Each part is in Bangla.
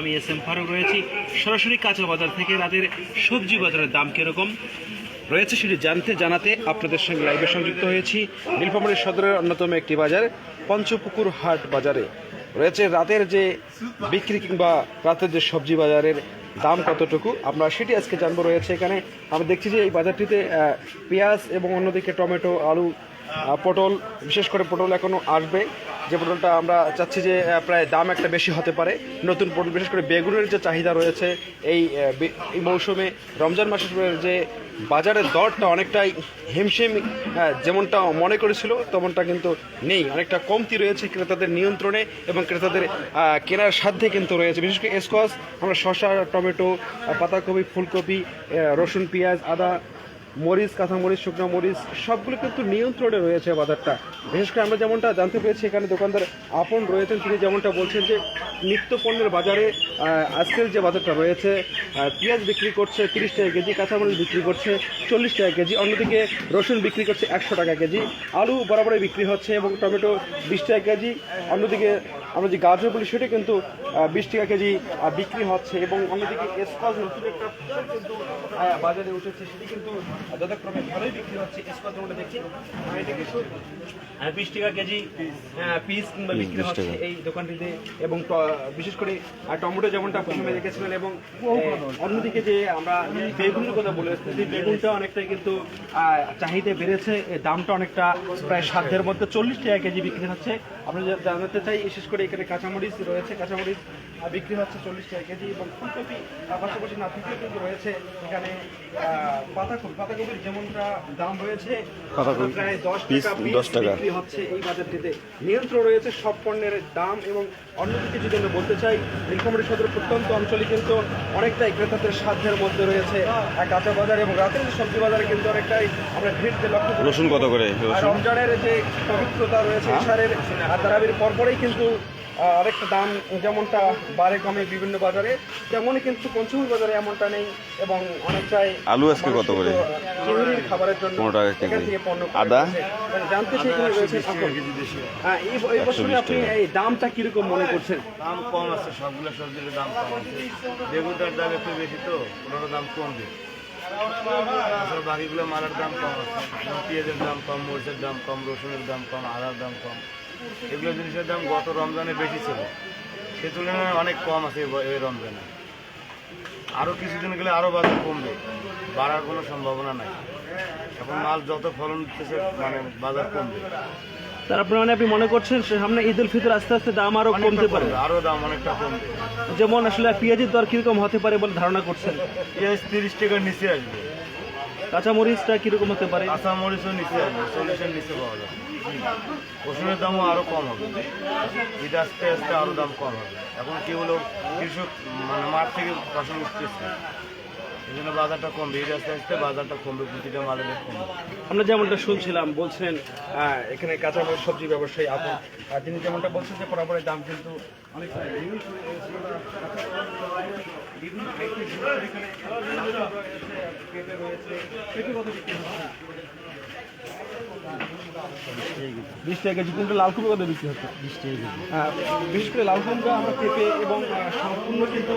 আমি এস এম ফারুক রয়েছি। সরাসরি কাঁচা বাজার থেকে রাতের সবজি বাজারের দাম কীরকম রয়েছে সেটি জানতে জানাতে আপনাদের সঙ্গে লাইভে সংযুক্ত হয়েছি। নীলফামারী সদরের অন্যতম একটি বাজার, পঞ্চপুকুর হাট বাজারে। রয়েছে রাতের যে বিক্রি কিংবা রাতের যে সবজি বাজারের দাম কতটুকু, আমরা সেটি আজকে জানব রয়েছে এখানে। আমরা দেখছি যে এই বাজারটিতে পেঁয়াজ এবং অন্যদিকে টমেটো, আলু পটল, বিশেষ করে পটল এখনও আসবে। যে পটলটা আমরা চাচ্ছি যে প্রায় দাম একটা বেশি হতে পারে। নতুন পটল, বিশেষ করে বেগুনের যে চাহিদা রয়েছে, এই এই মৌসুমে রমজান মাসের যে বাজারের দরটা অনেকটাই হিমশিম যেমনটা মনে করেছিল, তেমনটা কিন্তু নেই। অনেকটা কমতি রয়েছে ক্রেতাদের নিয়ন্ত্রণে এবং ক্রেতাদের কেনার সাধ্যে কিন্তু রয়েছে। বিশেষ করে স্কোয়াশ আমরা শসা, টমেটো পাতাকপি, ফুলকপি রসুন, পেঁয়াজ, আদা মরিচ কাঁচামরিচ শুকনো মরিচ, সবগুলো কিন্তু নিয়ন্ত্রণে রয়েছে বাজারটা। বিশেষ করে আমরা যেমনটা জানতে পেরেছি, এখানে দোকানদার আপন রয়েছেন, তিনি যেমনটা বলছেন যে নিত্য পণ্যের বাজারে আজকের যে বাজারটা রয়েছে পেঁয়াজ বিক্রি করছে তিরিশ টাকা কেজি কাঁচামরিচ বিক্রি করছে চল্লিশ টাকা কেজি অন্যদিকে রসুন বিক্রি করছে একশো টাকা কেজি আলু বরাবরই বিক্রি হচ্ছে এবং টমেটো বিশ টাকা কেজি অন্যদিকে আমরা যে গাজর বলি সেটা কিন্তু বিশ টাকা কেজি বিক্রি হচ্ছে এবং অন্যদিকে স্কচ নতুন একটা কিন্তু বাজারে উঠেছে সেটি কিন্তু যথাক্রমে ভালোই বিক্রি হচ্ছে স্কচ যেমনটা দেখছি। এটা কিন্তু বিশ টাকা কেজি পিস কিংবা বিক্রি হচ্ছে এই দোকানটিতে এবং বিশেষ করে টমেটো যেমনটা প্রথমে রেখেছিলেন এবং অন্যদিকে যে আমরা বেগুনের কথা বলে এসেছি, বেগুনটা অনেকটাই কিন্তু চাহিদা বেড়েছে। দামটা অনেকটা প্রায় সাধ্যের মধ্যে চল্লিশ টাকা কেজি বিক্রি হচ্ছে। আমরা জানাতে চাই বিশেষ করে এখানে কাঁচামরিচ রয়েছে। কাঁচামরিচ বিক্রি হচ্ছে চল্লিশ টাকা কেজি এবং ফুলকপি পাশাপাশি না কিন্তু রয়েছে এখানে পাতাকপি। পাতাকপির যেমনটা দাম রয়েছে প্রায় দশ টাকা দশ টাকা। বিক্রি হচ্ছে এই বাজারটিতে। নিয়ন্ত্রণ রয়েছে সব পণ্যের দাম এবং অন্যদিকে যদি আমরা বলতে চাই নীলফামারী সদর প্রত্যন্ত অঞ্চলে কিন্তু অনেকটাই ক্রেতাদের সাধ্যের মধ্যে রয়েছে। কাঁচা বাজার এবং রাতের যে সবজি বাজারে কিন্তু অনেকটাই আমরা ভিড়তে লক্ষ্য করি। রসুন কত করে? রমজানের যে পবিত্রতা রয়েছে সারের তারাবির পরপরেই কিন্তু আরেকটা দাম যেমনটা বাড়ে কমে বিভিন্ন বাজারে তেমনই কিন্তু পঞ্চমী বাজারে এমনটা নেই এবং অনেকটাই আলু আজকে কত করে? জরুরি খাবারের জন্য পনেরো টাকা কেজি। থেকে আদা? মানে জানতে চাই রয়েছে আপনি। হ্যাঁ, এই বছরে আপনি এই দামটা কীরকম মনে করছেন দাম কম আছে সবগুলো সবজির দাম কম আছে বেগুনটার দাম একটু বেশি তো ওটার দাম কমবে আসলে বাকিগুলো মালের দাম কম আছে পেঁয়াজের দাম কম মরিচের দাম কম রসুনের দাম কম আদার দাম কম এগুলো জিনিসের দাম গত রমজানে বেশি ছিল। সে তুলনায় অনেক কম আছে এই রমজানে। আরও কিছুদিন গেলে আরও বাজার কমবে। বাড়ার কোনো সম্ভাবনা নাই। এখন মাল যত ফলন দিতেছে মানে বাজার কমবে। তার আপনার মানে আপনি মনে করছেন সামনে ঈদ উল ফিতর আস্তে আস্তে দাম আরও কমতে পারে? দাম অনেকটা কমবে। যেমন আসলে পেঁয়াজের দর কীরকম হতে পারে বলে ধারণা করছেন? পেঁয়াজ তিরিশ টাকার নিচে আসবে। কাঁচামরিচটা কীরকম হতে পারে? কাঁচা মরিচও নিচে আসবে চল্লিশের নিচে পাওয়া যাবে। রসুনের দামও আরও কম হবে এটা আস্তে আস্তে আরও দাম কম হবে। এখন কি হলো কৃষক মানে মাঠ থেকে ফসল উঠতেছে। এই জন্য বাজারটা কমবে। এটা আস্তে আস্তে বাজারটা কমবে প্রতিটা মালের কমবে। আমরা যেমনটা শুনছিলাম বলছেন এখানে কাঁচামাল সবজি ব্যবসায়ী আপন। আর তিনি যেমনটা বলছেন যে বরাবরের দাম কিন্তু অনেক বিভিন্ন খাইতে বিভিন্ন এখানে রয়েছে, পেঁপে রয়েছে। পেঁপে কত বিক্রি হচ্ছে? বিশ টাকা কেজি কিন্তু লাল কুমড়ো কত বিক্রি হচ্ছে বিশ টাকা কেজি। বিশেষ করে লাল কুমড়ো আমরা পেঁপে এবং সম্পূর্ণ কিন্তু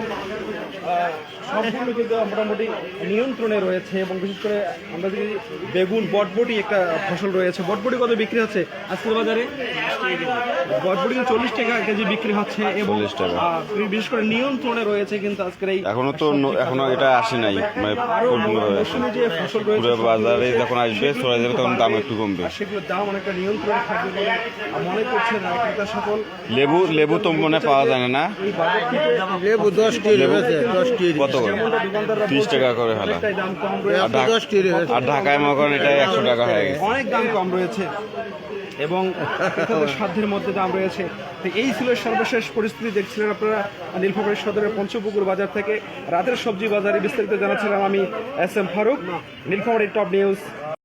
সম্পূর্ণ কিন্তু মোটামুটি নিয়ন্ত্রণে রয়েছে এবং বিশেষ করে আমরা যদি বেগুন বটবটি একটা ফসল রয়েছে বটবটি কত বিক্রি হচ্ছে আজকের বাজারে? বটবটি কিন্তু চল্লিশ টাকা কেজি বিক্রি হচ্ছে এবং 40 বিশেষ করে নিয়ন্ত্রণে রয়েছে কিন্তু আজকের এই এখনও তো এখনও এটা আসে নাই মানে যে ফসল রয়েছে বাজারে যখন আসবে তখন দাম একটু কমবে। আর সেগুলোর দাম অনেকটা নিয়ন্ত্রণে থাকবে বলে মনে করছেন আর ক্রেতা সকল লেবু লেবু তো মনে পাওয়া যায় না লেবু দশটি কত করে? যেমনটা দোকানদাররা ত্রিশ টাকা করে হালা। অনেকটাই দাম কম রয়েছে। আর ঢাকায় করেন এটা একশো টাকা হয়ে গেছে। অনেক দাম কম রয়েছে এবং সাধ্যের মধ্যে দাম রয়েছে। তো এই ছিল সর্বশেষ পরিস্থিতি দেখছিলেন আপনারা নীলফামারী সদরের পঞ্চপুকুর বাজার থেকে। রাতের সবজি বাজারে বিস্তারিত জানাচ্ছিলাম আমি S M Faruk. Nilphamari top news